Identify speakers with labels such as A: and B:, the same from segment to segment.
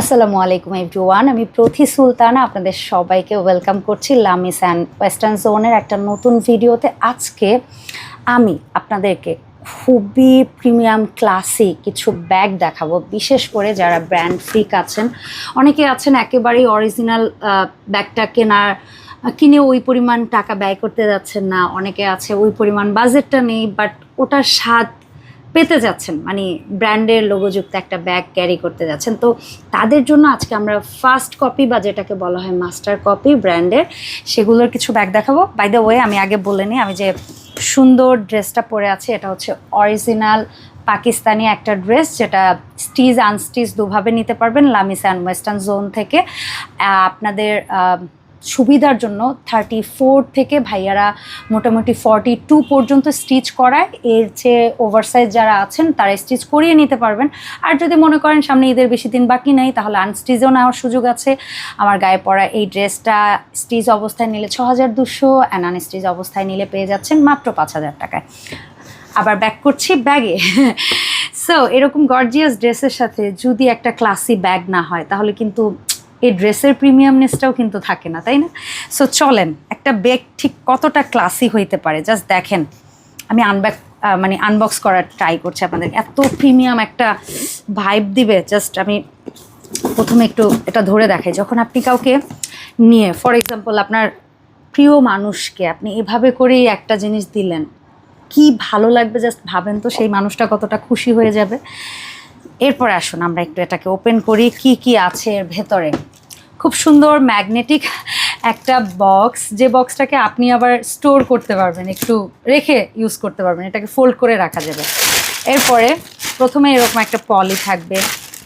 A: আসসালামু আলাইকুম এভরিওয়ান আমি প্রতি সুলতানা, আপনাদের সবাইকে ওয়েলকাম করছি লামিস অ্যান্ড ওয়েস্টার্ন জোনের একটা নতুন ভিডিওতে আজকে আমি আপনাদেরকে খুবই প্রিমিয়াম ক্লাসি কিছু ব্যাগ দেখাবো, বিশেষ করে যারা ব্র্যান্ড ফ্রিক আছেন। অনেকে আছেন একেবারেই অরিজিনাল ব্যাগটা কেনার, কিনে ওই পরিমাণ টাকা ব্যয় করতে যাচ্ছেন না। অনেকে আছে ওই পরিমাণ বাজেটটা নেই বাট ওটার স্বাদ পেতে যাচ্ছেন মানে ব্র্যান্ডের লোগোযুক্ত একটা ব্যাগ ক্যারি করতে যাচ্ছেন। তো তাদের জন্য আজকে আমরা ফার্স্ট কপি বা যেটাকে বলা হয় মাস্টার কপি ব্র্যান্ডের, সেগুলোর কিছু ব্যাগ দেখাবো। বাই দ্য ওয়ে আমি আগে বলে নিই, আমি যে সুন্দর ড্রেসটা পরে আছি, এটা হচ্ছে অরিজিনাল পাকিস্তানি একটা ড্রেস যেটা স্টিজ আনস্টিচ দুভাবে নিতে পারবেন, লামিস অ্যান্ড ওয়েস্টার্ন জোন থেকে। আপনাদের সুবিধার জন্য থার্টি ফোর থেকে ভাইয়ারা মোটামুটি ফর্টি টু পর্যন্ত স্টিচ করায়। এর চেয়ে ওভারসাইজ যারা আছেন তারা স্টিচ করিয়ে নিতে পারবেন। আর যদি মনে করেন সামনে ঈদের বেশি দিন বাকি নেই, তাহলে আনস্টিচও নেওয়ার সুযোগ আছে। আমার গায়ে পরা এই ড্রেসটা স্টিচ অবস্থায় নিলে ছ হাজার দুশো অ্যান্ড আনস্টিচ অবস্থায় নিলে পেয়ে যাচ্ছেন মাত্র পাঁচ হাজার টাকায়। আবার ব্যাক করছি ব্যাগে সো এরকম গর্জিয়াস ড্রেসের সাথে যদি একটা ক্লাসি ব্যাগ না হয়, তাহলে কিন্তু এই ড্রেসের প্রিমিয়ামনেসটাও কিন্তু থাকে না, তাই না? সো চলেন, একটা ব্যাগ ঠিক কতটা ক্লাসি হইতে পারে? জাস্ট দেখেন, আমি আনব্যাক মানে আনবক্স করার ট্রাই করছি আপনাদের। এত প্রিমিয়াম একটা ভাইব দিবে জাস্ট আমি প্রথমে একটু এটা ধরে দেখাই। যখন আপনি কাউকে নিয়ে ফর এক্সাম্পল আপনার প্রিয় মানুষকে আপনি এভাবে করেই একটা জিনিস দিলেন, কি ভালো লাগবে? জাস্ট ভাবেন তো সেই মানুষটা কতটা খুশি হয়ে যাবে। এরপরে আসুন, আমরা একটু এটাকে ওপেন করি, কি কি আছে এর ভেতরে। খুব সুন্দর ম্যাগনেটিক একটা বক্স যে বক্সটাকে আপনি আবার স্টোর করতে পারবেন, একটু রেখে ইউজ করতে পারবেন, এটাকে ফোল্ড করে রাখা যাবে। এরপরে প্রথমে এরকম একটা পলি থাকবে,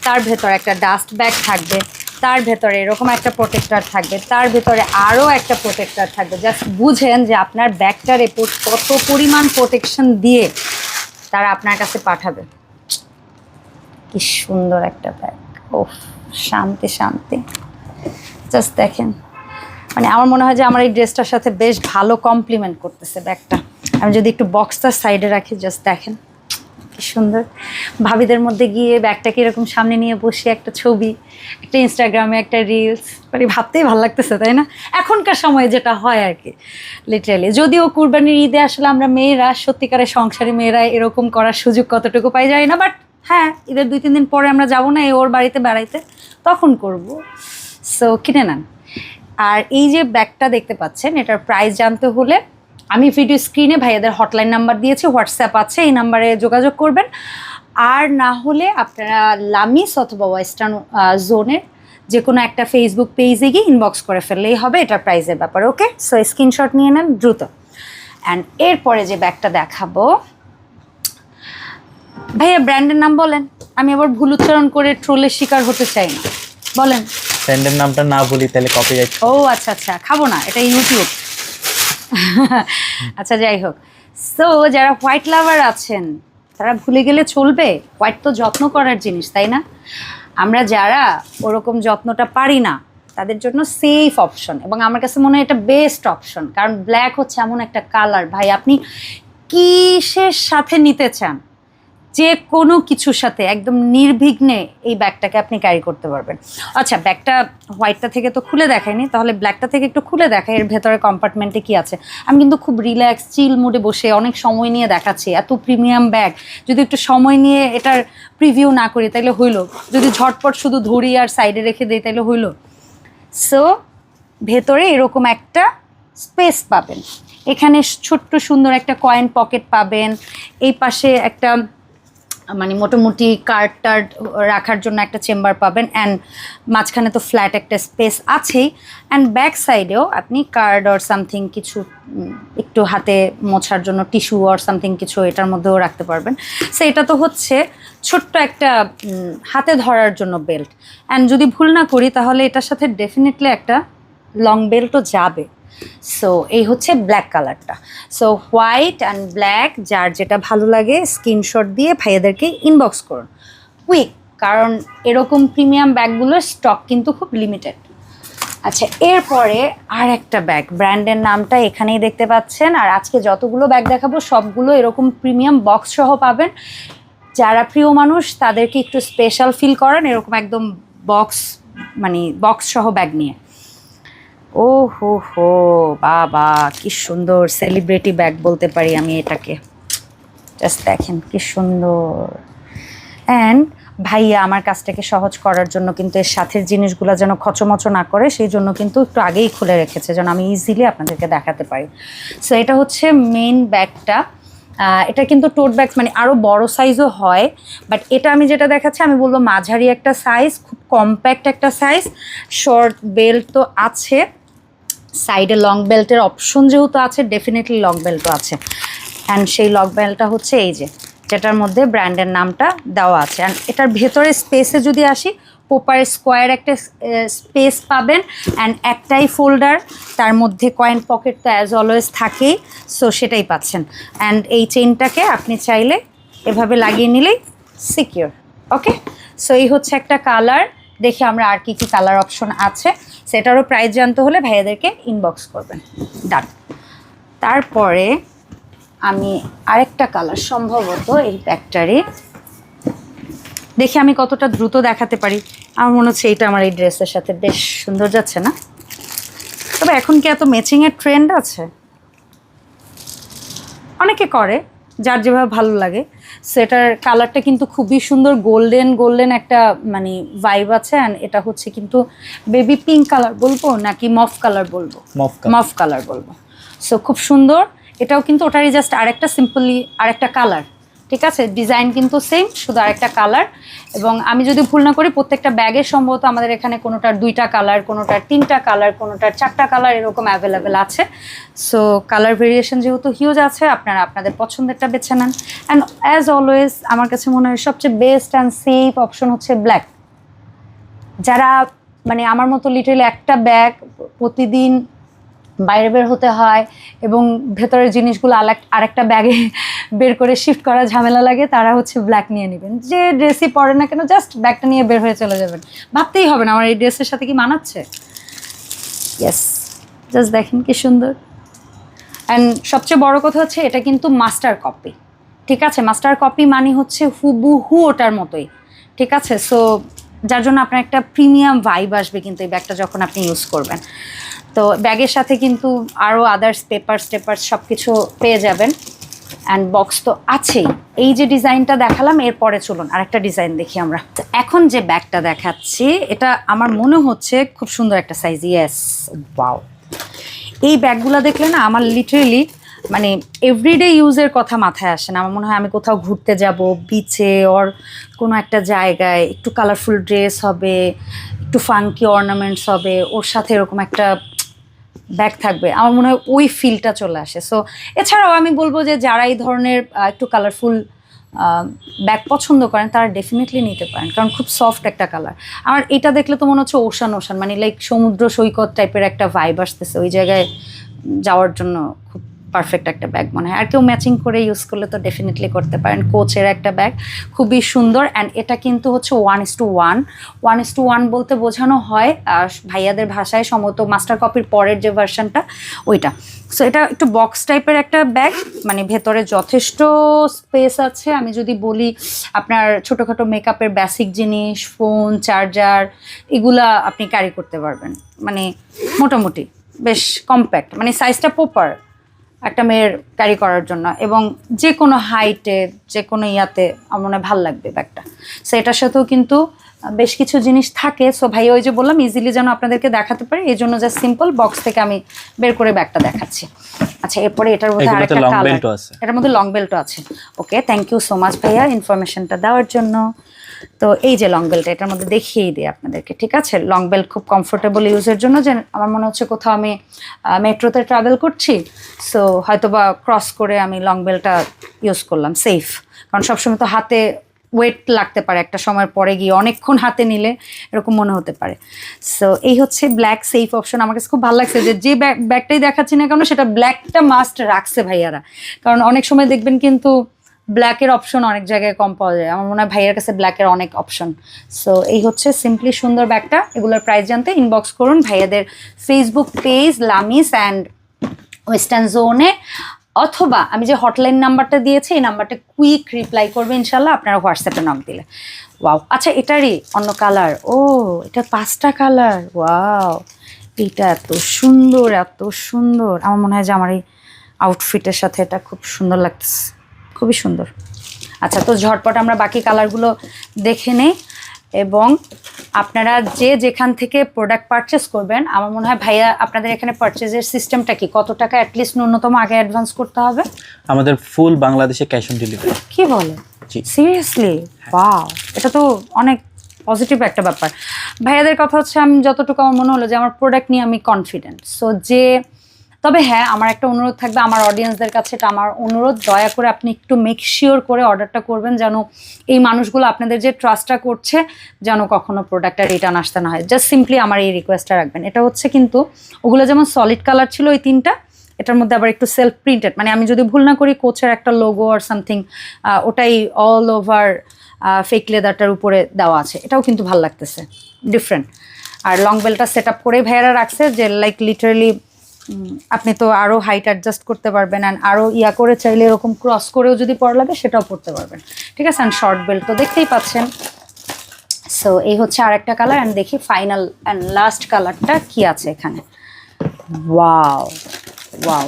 A: তার ভেতরে একটা ডাস্ট ব্যাগ থাকবে, তার ভেতরে এরকম একটা প্রোটেক্টার থাকবে, তার ভেতরে আরও একটা প্রোটেক্টার থাকবে। জাস্ট বুঝেন যে আপনার ব্যাগটার এপর কত পরিমাণ প্রোটেকশন দিয়ে তারা আপনার কাছে পাঠাবে। কি সুন্দর একটা ব্যাগ ও শান্তি শান্তি। জাস্ট দেখেন। মানে আমার মনে হয় যে আমার এই ড্রেসটার সাথে বেশ ভালো কমপ্লিমেন্ট করতেছে ব্যাগটা। আমি যদি একটু বক্সটার সাইডে রাখি জাস্ট দেখেন। কি সুন্দর। ভাবিদের মধ্যে গিয়ে ব্যাগটাকে এরকম সামনে নিয়ে বসে একটা ছবি, একটা ইনস্টাগ্রামে একটা রিলস মানে ভাবতেই ভালো লাগতেছে, তাই না? এখনকার সময়ে যেটা হয় আর কি লিটারালি যদিও কুরবানির ঈদে আসলে আমরা মেয়েরা, সত্যিকারের সংসারী মেয়েরা এরকম করার সুযোগ কতটুকু পাই যায় না বাট হ্যাঁ ঈদের দুই তিন দিন পরে আমরা যাব না ওর বাড়িতে বেড়াইতে, তখন করব। সো কিনে নেন। আর এই যে ব্যাগটা দেখতে পাচ্ছেন, এটার প্রাইস জানতে হলে আমি ভিডিও স্ক্রিনে ভাইয়াদের হটলাইন নাম্বার দিয়েছি হোয়াটসঅ্যাপ আছে, এই নাম্বারে যোগাযোগ করবেন। আর না হলে আপনারা লামিস অথবা ওয়েস্টার্ন জোনের যে কোনো একটা ফেসবুক পেজে গিয়ে ইনবক্স করে ফেললেই হবে, এটার প্রাইসের ব্যাপারে ওকে সো স্ক্রিনশট নিয়ে নেন, দ্রুত। অ্যান্ড এরপরে যে ব্যাগটা দেখাবো, ভাইয়া ব্র্যান্ডের নাম বলেন। আমি আবার ভুল উচ্চারণ করে ট্রোলের শিকার হতে চাই না। বলেন।
B: ব্র্যান্ডের নামটা না বলি, তাহলে কপিরাইট
A: ও আচ্ছা আচ্ছা খাব না, এটা ইউটিউব আচ্ছা যাই হোক। সো যারা হোয়াইট লাভার আছেন, তারা ভুলে গেলে চলবে। হোয়াইট তো যত্ন করার জিনিস, তাই না? আমরা যারা ওরকম যত্নটা পারি না, তাদের জন্য সেফ অপশন এবং আমার কাছে মনে হয় এটা বেস্ট অপশন কারণ ব্ল্যাক হচ্ছে এমন একটা কালার ভাই, আপনি কিসের সাথে নিতে চান? যে কোনো কিছুর সাথে একদম নির্বিঘ্নে এই ব্যাগটাকে আপনি ক্যারি করতে পারবেন। আচ্ছা ব্যাগটা হোয়াইটটা থেকে তো খুলে দেখায়নি তাহলে ব্ল্যাকটা থেকে একটু খুলে দেখাই, এর ভেতরে কম্পার্টমেন্টে কি আছে? আমি কিন্তু খুব রিল্যাক্স চিল মুডে বসে অনেক সময় নিয়ে দেখাচ্ছি, এত প্রিমিয়াম ব্যাগ যদি একটু সময় নিয়ে এটার প্রিভিউ না করি তাহলে হইল। যদি ঝটপট শুধু ধরি আর সাইডে রেখে দিই তাহলে হইল। সো ভেতরে এরকম একটা স্পেস পাবেন। এখানে ছোট্ট সুন্দর একটা কয়েন পকেট পাবেন। এই পাশে একটা মানে মোটামুটি কার্ড টার্ড রাখার জন্য একটা চেম্বার পাবেন অ্যান্ড মাঝখানে তো ফ্ল্যাট একটা স্পেস আছেই অ্যান্ড ব্যাক সাইডেও আপনি কার্ড অর সামথিং কিছু একটু হাতে মোছার জন্য টিস্যু অর সামথিং কিছু এটার মধ্যেও রাখতে পারবেন। সো এটা তো হচ্ছে ছোট্ট একটা হাতে ধরার জন্য বেল্ট অ্যান্ড যদি ভুল না করি তাহলে এটার সাথে ডেফিনেটলি একটা লং বেল্টও যাবে। সো এই হচ্ছে ব্ল্যাক কালারটা সো হোয়াইট অ্যান্ড ব্ল্যাক যার যেটা ভালো লাগে স্ক্রিনশট দিয়ে ভাইয়াদেরকে ইনবক্স করুন। কুইক কারণ এরকম প্রিমিয়াম ব্যাগগুলোর স্টক কিন্তু খুব লিমিটেড আচ্ছা এরপরে আর একটা ব্যাগ ব্র্যান্ডের নামটা এখানেই দেখতে পাচ্ছেন। আর আজকে যতগুলো ব্যাগ দেখাবো, সবগুলো এরকম প্রিমিয়াম বক্স সহ পাবেন। যারা প্রিয় মানুষ, তাদেরকে একটু স্পেশাল ফিল করেন, এরকম একদম বক্স মানে বক্স সহ ব্যাগ নিয়ে। ও হো হো বাবা, কি সুন্দর সেলিব্রিটি ব্যাগ বলতে পারি আমি এটাকে। জাস্ট দেখেন, কি সুন্দর। অ্যান্ড ভাইয়া, আমার কাজটাকে সহজ করার জন্য কিন্তু এর সাথের জিনিসগুলো যেন খচমচ না করে, সেই জন্য কিন্তু একটু আগেই খুলে রেখেছে, যেন আমি ইজিলি আপনাদেরকে দেখাতে পারি। সো এটা হচ্ছে মেন ব্যাগটা এটা কিন্তু টোট ব্যাগ মানে আরও বড় সাইজও হয় বাট এটা আমি যেটা দেখাচ্ছি, আমি বলব মাঝারি একটা সাইজ খুব কম্প্যাক্ট একটা সাইজ শর্ট বেল্ট তো আছে। সাইডে লং বেল্টের অপশন যেহেতু আছে ডেফিনেটলি লং বেল্টও আছে। অ্যান্ড সেই লং বেল্টটা হচ্ছে এই যে, যেটার মধ্যে ব্র্যান্ডের নামটা দেওয়া আছে। অ্যান্ড এটার ভেতরে স্পেসে যদি আসি পোপার স্কোয়ার একটা স্পেস পাবেন। অ্যান্ড একটাই ফোল্ডার তার মধ্যে কয়েন পকেট তো অ্যাজ অলওয়েজ থাকেই সো সেটাই পাচ্ছেন। অ্যান্ড এই চেইনটাকে আপনি চাইলে এভাবে লাগিয়ে নিলেই সিকিওর ওকে সো এই হচ্ছে একটা কালার দেখি আমরা আর কি কি কালার অপশন আছে। সেটারও প্রাইস জানতে হলে ভাইয়াদেরকে ইনবক্স করবেন। ডান তারপরে আমি আরেকটা কালার সম্ভবত এই ব্যাগটারই দেখি আমি কতটা দ্রুত দেখাতে পারি। আমার মনে হচ্ছে এইটা আমার এই ড্রেসের সাথে বেশ সুন্দর যাচ্ছে না। তবে এখন কি এত ম্যাচিংয়ের ট্রেন্ড আছে? অনেকে করে, যার যেভাবে ভালো লাগে। সেটার কালারটা কিন্তু খুবই সুন্দর গোল্ডেন গোল্ডেন একটা মানে ভাইব আছে অ্যান্ড এটা হচ্ছে কিন্তু বেবি পিঙ্ক কালার বলব নাকি মফ কালার বলব?
B: মফ
A: মফ কালার বলব। সো খুব সুন্দর। এটাও কিন্তু ওটারই জাস্ট আরেকটা সিম্পলি আরেকটা কালার ঠিক আছে? ডিজাইন কিন্তু সেম শুধু আরেকটা কালার এবং আমি যদি ভুল না করি, প্রত্যেকটা ব্যাগের সম্ভবত আমাদের এখানে কোনোটার দুইটা কালার কোনোটার তিনটা কালার কোনোটার চারটা কালার এরকম অ্যাভেলেবেল আছে। সো কালার ভেরিয়েশন যেহেতু হিউজ আছে, আপনারা আপনাদের পছন্দেরটা বেছে নেন। অ্যান্ড অ্যাজ অলওয়েজ আমার কাছে মনে হয় সবচেয়ে বেস্ট অ্যান্ড সেফ অপশন হচ্ছে ব্ল্যাক যারা মানে আমার মতো লিটারেলি একটা ব্যাগ প্রতিদিন বাইরে বের হতে হয় এবং ভেতরের জিনিসগুলো আরেকটা ব্যাগে বের করে শিফট করা ঝামেলা লাগে, তারা হচ্ছে ব্ল্যাক নিয়ে নেবেন। যে ড্রেসই পরে না কেন জাস্ট ব্যাগটা নিয়ে বের হয়ে চলে যাবেন। ভাবতেই হবে না, আমার এই ড্রেসের সাথে কি মানাচ্ছে? ইয়েস জাস্ট দেখেন কি সুন্দর। অ্যান্ড সবচেয়ে বড় কথা হচ্ছে, এটা কিন্তু মাস্টার কপি ঠিক আছে? মাস্টার কপি মানে হচ্ছে হুবহু ওটার মতোই। ঠিক আছে? সো যার জন্য আপনার একটা প্রিমিয়াম ভাইব আসবে কিন্তু এই ব্যাগটা যখন আপনি ইউজ করবেন। তো ব্যাগের সাথে কিন্তু আরও আদার্স পেপার টেপার্স সব কিছু পেয়ে যাবেন। অ্যান্ড বক্স তো আছেই। এই যে ডিজাইনটা দেখালাম, এরপরে চলুন আরেকটা ডিজাইন দেখি আমরা। এখন যে ব্যাগটা দেখাচ্ছি, এটা আমার মনে হচ্ছে খুব সুন্দর একটা সাইজ ইয়েস ওয়াও এই ব্যাগগুলো দেখলে না, আমার লিটারেলি মানে এভরিডে ইউজের কথা মাথায় আসে না। আমার মনে হয় আমি কোথাও ঘুরতে যাব বিচে ওর কোনো একটা জায়গায়, একটু কালারফুল ড্রেস হবে, একটু ফাঙ্কি অর্নামেন্টস হবে, ওর সাথে এরকম একটা ব্যাগ থাকবে। আমার মনে হয় ওই ফিলটা চলে আসে। সো এছাড়াও আমি বলব যে যারা এই ধরনের একটু কালারফুল ব্যাগ পছন্দ করেন, তারা ডেফিনেটলি নিতে পারেন। কারণ খুব সফট একটা কালার আমার এটা দেখলে তো মনে হচ্ছে ওশান ওশান মানে লাইক সমুদ্র সৈকত টাইপের একটা ভাইব আসতেছে। ওই জায়গায় যাওয়ার জন্য খুব পারফেক্ট একটা ব্যাগ মনে হয়। আর কেউ ম্যাচিং করে ইউজ করলে তো ডেফিনেটলি করতে পারেন। কোচের একটা ব্যাগ খুবই সুন্দর। অ্যান্ড এটা কিন্তু হচ্ছে one is two one one is two one বলতে বোঝানো হয় ভাইয়াদের ভাষায় সম্ভবত মাস্টার কপির পরের যে ভার্সনটা ওইটা। সো এটা একটু বক্স টাইপের একটা ব্যাগ মানে ভেতরে যথেষ্ট স্পেস আছে। আমি যদি বলি আপনার ছোটোখাটো মেকআপের বেসিক জিনিস ফোন চার্জার এগুলা আপনি ক্যারি করতে পারবেন। মানে মোটামুটি, বেশ কম্প্যাক্ট মানে সাইজটা প্রপার একটা মেয়ের ক্যারি করার জন্য এবং যে কোনো হাইটে যে কোনো ইয়াতে আমার মনে হয় ভালো লাগবে ব্যাগটা সো এটার সাথেও কিন্তু বেশ কিছু জিনিস থাকে। সো ভাই ওই যে বললাম ইজিলি যেন আপনাদেরকে দেখাতে পারি এই জন্য জাস্ট সিম্পল বক্স থেকে আমি বের করে ব্যাগটা দেখাচ্ছি। আচ্ছা এরপরে এটার মধ্যে আরেকটা কালার। এটার মধ্যে লং বেল্টও আছে। Okay thank you so much ভাইয়া ইনফরমেশনটা দেওয়ার জন্য। তো এই যে লং বেল্ট এটার মধ্যে দেখিয়েই দিই আপনাদেরকে, ঠিক আছে? লং বেল্ট খুব কমফোর্টেবল ইউজের জন্য, যে আমার মনে হচ্ছে কোথাও আমি মেট্রোতে ট্রাভেল করছি সো হয়তো বা ক্রস করে আমি লং বেল্টটা ইউজ করলাম সেফ কারণ সবসময় তো হাতে ওয়েট লাগতে পারে, একটা সময়ের পরে গিয়ে অনেকক্ষণ হাতে নিলে এরকম মনে হতে পারে। সো এই হচ্ছে ব্ল্যাক সেফ অপশন আমার কাছে খুব ভালো লাগছে যে যে ব্যাগ ব্যাগটাই দেখাচ্ছি না কেন, সেটা ব্ল্যাকটা মাস্ট রাখছে ভাইয়ারা। কারণ অনেক সময় দেখবেন কিন্তু ব্ল্যাকের অপশন অনেক জায়গায় কম পাওয়া যায়। আমার মনে হয় ভাইয়ের কাছে ব্ল্যাকের অনেক অপশন সো এই হচ্ছে সিম্পলি সুন্দর ব্যাগটা। এগুলোর প্রাইস জানতে ইনবক্স করুন ভাইয়াদের Facebook page Lamis and western জোনে অথবা আমি যে হটলাইন নাম্বারটা দিয়েছি, এই নাম্বারটা কুইক রিপ্লাই করবে ইনশাল্লাহ আপনারা হোয়াটসঅ্যাপে নক দিলে। ওয়াও আচ্ছা এটারই অন্য কালার ও, এটা পাঁচটা কালার ওয়াও এটা এত সুন্দর এত সুন্দর। আমার মনে হয় যে আমার এই আউটফিটের সাথে এটা খুব সুন্দর লাগতেছে। খুবই সুন্দর। আচ্ছা তো ঝটপট আমরা বাকি কালারগুলো দেখে নেই এবং আপনারা যে যেখান থেকে প্রোডাক্ট পারচেস করবেন আমার মনে হয় ভাইয়া আপনাদের এখানে পারচেজের সিস্টেমটা কি? কত টাকা অ্যাটলিস্ট ন্যূনতম আগে অ্যাডভান্স করতে হবে?
B: আমাদের ফুল বাংলাদেশে ক্যাশ অন ডেলিভারি
A: কি বলে? সিরিয়াসলি ওয়াও এটা তো অনেক পজিটিভ একটা ব্যাপার। ভাইয়াদের কথা হচ্ছে আমি যতটুকু আমার মনে হলো যে আমার প্রোডাক্ট নিয়ে আমি কনফিডেন্ট সো যে তবে হ্যাঁ আমার একটা অনুরোধ থাকবে আমার অডিয়েন্সদের কাছে এটা আমার অনুরোধ। দয়া করে আপনি একটু মেক শিওর করে অর্ডারটা করবেন যেন এই মানুষগুলো আপনাদের যে ট্রাস্টটা করছে যেন কখনো প্রোডাক্টটা রিটার্ন আসতে না হয়। জাস্ট সিম্পলি আমার এই রিকোয়েস্টটা রাখবেন। এটা হচ্ছে কিন্তু, ওগুলো যেমন সলিড কালার ছিল ওই তিনটা, এটার মধ্যে আবার একটু সেলফ প্রিন্টেড মানে আমি যদি ভুল না করি, কোচের একটা লোগো আর সামথিং ওটাই অল ওভার ফেক লেদারটার উপরে দেওয়া আছে। এটাও কিন্তু ভালো লাগতেছে। ডিফারেন্ট আর লং বেলটা সেট আপ করেই ভাইয়ারা রাখছে যে লাইক লিটারালি আপনি তো আরও হাইট অ্যাডজাস্ট করতে পারবেন অ্যান্ড আরও ইয়া করে চাইলে এরকম ক্রস করেও যদি পড়া লাগে, সেটাও পড়তে পারবেন। ঠিক আছে? অ্যান্ড শর্ট বেল্ট তো দেখতেই পাচ্ছেন। সো এই হচ্ছে আর একটা কালার অ্যান্ড দেখি ফাইনাল অ্যান্ড লাস্ট কালারটা কি আছে এখানে। ওয়াও ওয়াও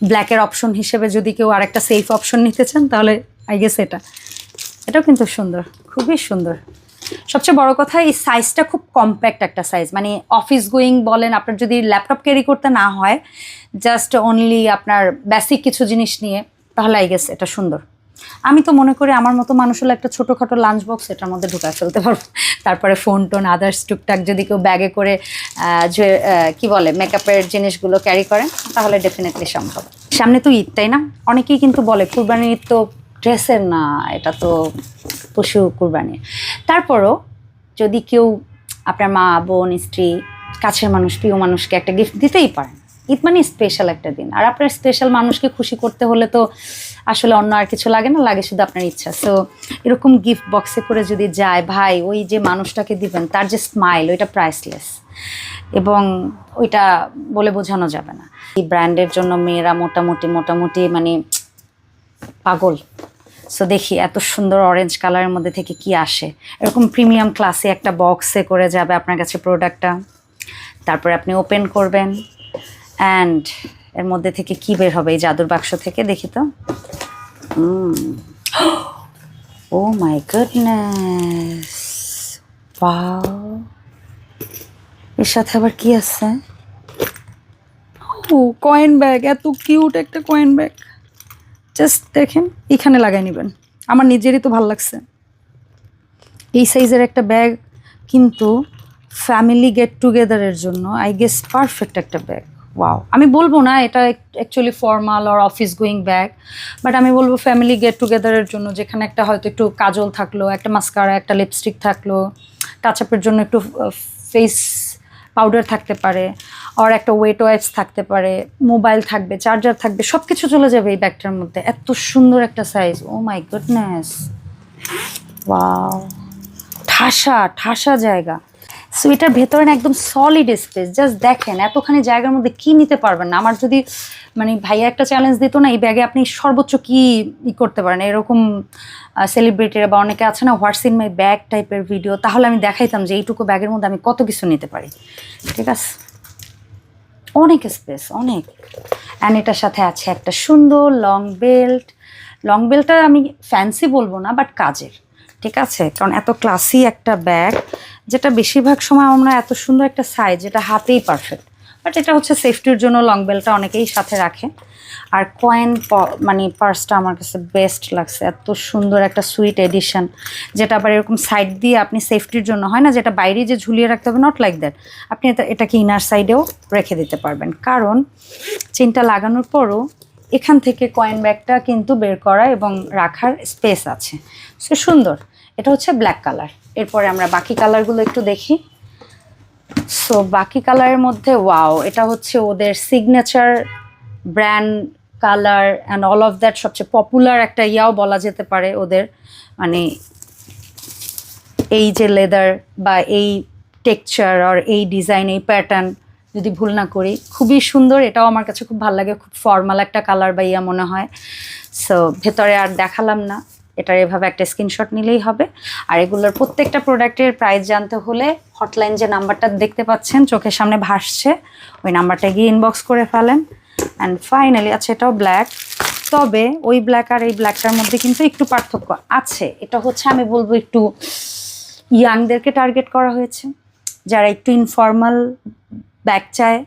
A: ব্ল্যাকের অপশন হিসেবে যদি কেউ আরেকটা সেফ অপশন নিতে চান, তাহলে আই গেস এটা। এটাও কিন্তু সুন্দর, খুবই সুন্দর। সবচেয়ে বড় কথা, এই সাইজটা খুব কম্প্যাক্ট একটা সাইজ মানে অফিস গোয়িং বলেন, আপনার যদি ল্যাপটপ ক্যারি করতে না হয় জাস্ট অনলি আপনার বেসিক কিছু জিনিস নিয়ে, তাহলে আই গেস এটা সুন্দর। আমি তো মনে করি আমার মতো মানুষ হলো একটা ছোটোখাটো লাঞ্চ বক্স এটার মধ্যে ঢুকায় ফেলতে পারব। তারপরে ফোন টোন আদার্স টুকটাক যদি কেউ ব্যাগে করে যে কি বলে মেকআপের জিনিসগুলো ক্যারি করেন, তাহলে ডেফিনেটলি সম্ভব। সামনে তো ঈদ, তাই না? অনেকেই কিন্তু বলে, কুরবানির ঈদ তো ড্রেসের না, এটা তো পশু কুরবানি। তারপরও যদি কেউ আপনার মা, বোন, স্ত্রী, কাছের মানুষ, প্রিয় মানুষকে একটা গিফট দিতেই পারেন। ঈদ মানে স্পেশাল একটা দিন। আর আপনার স্পেশাল মানুষকে খুশি করতে হলে তো আসলে অন্য আর কিছু লাগে না, লাগে শুধু আপনার ইচ্ছা। সো এরকম গিফট বক্সে করে যদি যায়, ভাই, ওই যে মানুষটাকে দিবেন, তার যে স্মাইল ওইটা প্রাইসলেস এবং ওইটা বলে বোঝানো যাবে না। এই ব্র্যান্ডের জন্য মেয়েরা মোটামুটি মোটামুটি মানে পাগল। সো দেখি এত সুন্দর অরেঞ্জ কালারের মধ্যে থেকে কি আসে। এরকম প্রিমিয়াম ক্লাসে একটা বক্সে করে যাবে আপনার কাছে প্রোডাক্টটা তারপরে আপনি ওপেন করবেন। অ্যান্ড এর মধ্যে থেকে কি বের হবে? এই জাদুর বাক্স থেকে দেখি তো। ও মাই গুডনেস এর সাথে আবার কি আছে? কয়েন ব্যাগ এত কিউট একটা কয়েন ব্যাগ জাস্ট দেখেন, এখানে লাগাই নেবেন। আমার নিজেরই তো ভালো লাগছে। এই সাইজের একটা ব্যাগ কিন্তু ফ্যামিলি গেট টুগেদারের জন্য আই গেস পারফেক্ট একটা ব্যাগ ওয়াও আমি বলব না, এটা অ্যাকচুয়ালি ফর্মাল আর অফিস গোয়িং ব্যাগ বাট আমি বলব ফ্যামিলি গেট টুগেদারের জন্য, যেখানে একটা হয়তো একটু কাজল থাকল, একটা মাস্কারা একটা লিপস্টিক থাকল টাচ আপের জন্য একটু ফেস পাউডার থাকতে পারে আর একটা ওয়েট ওয়াইপস থাকতে পারে মোবাইল থাকবে চার্জার থাকবে সব কিছু চলে যাবে এই ব্যাগটার মধ্যে। এত সুন্দর একটা সাইজ ও মাই গুডনেস ঠাসা ঠাসা জায়গা। সো এটার ভেতরে না একদম সলিড স্পেস জাস্ট দেখেন এতখানি জায়গার মধ্যে কি নিতে পারবেন না। আমার যদি মানে ভাইয়া একটা চ্যালেঞ্জ দিত না, এই ব্যাগে আপনি সর্বোচ্চ কি ই করতে পারেন? এরকম সেলিব্রিটিরা বা অনেকে আছে না হোয়াটস ইন মাই ব্যাগ টাইপের ভিডিও তাহলে আমি দেখাইতাম যে এইটুকু ব্যাগের মধ্যে আমি কত কিছু নিতে পারি। ঠিক আছে? অনেক স্পেস অনেক। অ্যান্ড এটার সাথে আছে একটা সুন্দর লং বেল্ট লং বেল্টটা আমি ফ্যান্সি বলব না বাট কাজের। ঠিক আছে? কারণ এত ক্লাসি একটা ব্যাগ যেটা বেশিরভাগ সময় আমরা এত সুন্দর একটা সাইজ যেটা হাতেই পারফেক্ট বাট এটা হচ্ছে সেফটির জন্য লং বেলটা অনেকেই সাথে রাখে। আর কয়েন মানে পার্সটা আমার কাছে বেস্ট লাগছে, এত সুন্দর একটা সুইট এডিশন যেটা আবার এরকম সাইড দিয়ে আপনি সেফটির জন্য হয় না, যেটা বাইরে যে ঝুলিয়ে রাখতে হবে নট লাইক দ্যাট আপনি এটা, এটাকে ইনার সাইডেও রেখে দিতে পারবেন। কারণ চেনটা লাগানোর পরও এখান থেকে কয়েন ব্যাগটা কিন্তু বের করা এবং রাখার স্পেস আছে। সে সুন্দর। এটা হচ্ছে ব্ল্যাক কালার এরপরে আমরা বাকি কালারগুলো একটু দেখি। সো বাকি কালারের মধ্যে ওয়াও এটা হচ্ছে ওদের signature brand colour and all of that সবচেয়ে পপুলার একটা ইয়াও বলা যেতে পারে ওদের। মানে এই যে লেদার বা এই টেক্সচার আর এই ডিজাইন এই প্যাটার্ন যদি ভুল না করি, খুবই সুন্দর। এটাও আমার কাছে খুব ভালো লাগে, খুব ফর্মাল একটা কালার বা ইয়া মনে হয়। সো ভেতরে আর দেখালাম না। এটার এভাবে একটা স্ক্রিনশট নিলেই হবে। আর এগুলোর প্রত্যেকটা প্রোডাক্টের প্রাইস জানতে হলে হটলাইন যে নাম্বারটা দেখতে পাচ্ছেন, চোখের সামনে ভাসছে, ওই নাম্বারটা গিয়ে ইনবক্স করে ফেলেন। অ্যান্ড ফাইনালি আচ্ছা এটাও ব্ল্যাক তবে ওই ব্ল্যাক আর এই ব্ল্যাকটার মধ্যে কিন্তু একটু পার্থক্য আছে। এটা হচ্ছে, আমি বলব, একটু ইয়াংদেরকে টার্গেট করা হয়েছে। যারা একটু ইনফর্মাল ব্যাগ চায়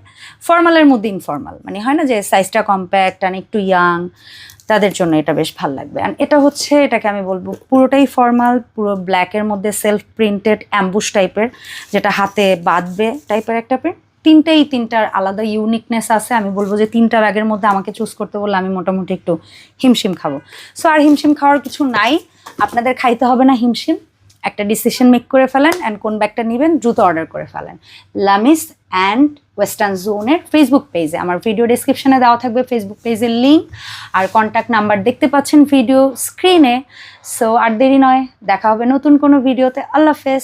A: ফর্মালের মধ্যে ইনফর্মাল মানে হয় না যে সাইজটা কম্প্যাক্ট আর একটু ইয়াং তাদের জন্য এটা বেশ ভালো লাগবে। অ্যান্ড এটা হচ্ছে, এটাকে আমি বলব, পুরোটাই ফর্মাল পুরো ব্ল্যাকের মধ্যে সেলফ প্রিন্টেড অ্যাম্বুশ টাইপের যেটা হাতে বাঁধবে টাইপের একটা প্রিন্ট তিনটেই, তিনটার আলাদা ইউনিকনেস আছে। আমি বলব যে তিনটা ব্যাগের মধ্যে আমাকে চুজ করতে বললে আমি মোটামুটি একটু হিমশিম খাব। সো আর হিমশিম খাওয়ার কিছু নাই। আপনাদের খাইতে হবে না হিমশিম। একটা ডিসিশন মেক করে ফেলেন অ্যান্ড কোন ব্যাগটা নেবেন, দ্রুত অর্ডার করে ফেলেন। লামিস অ্যান্ড ওয়েস্টার্ন জোনের ফেসবুক পেজে আমার ভিডিও ডিসক্রিপশানে দেওয়া থাকবে ফেসবুক পেজের লিঙ্ক আর কন্ট্যাক্ট নাম্বার দেখতে পাচ্ছেন ভিডিও স্ক্রিনে সো আর দেরি নয়, দেখা হবে নতুন কোনো ভিডিওতে আল্লাহ হাফেজ।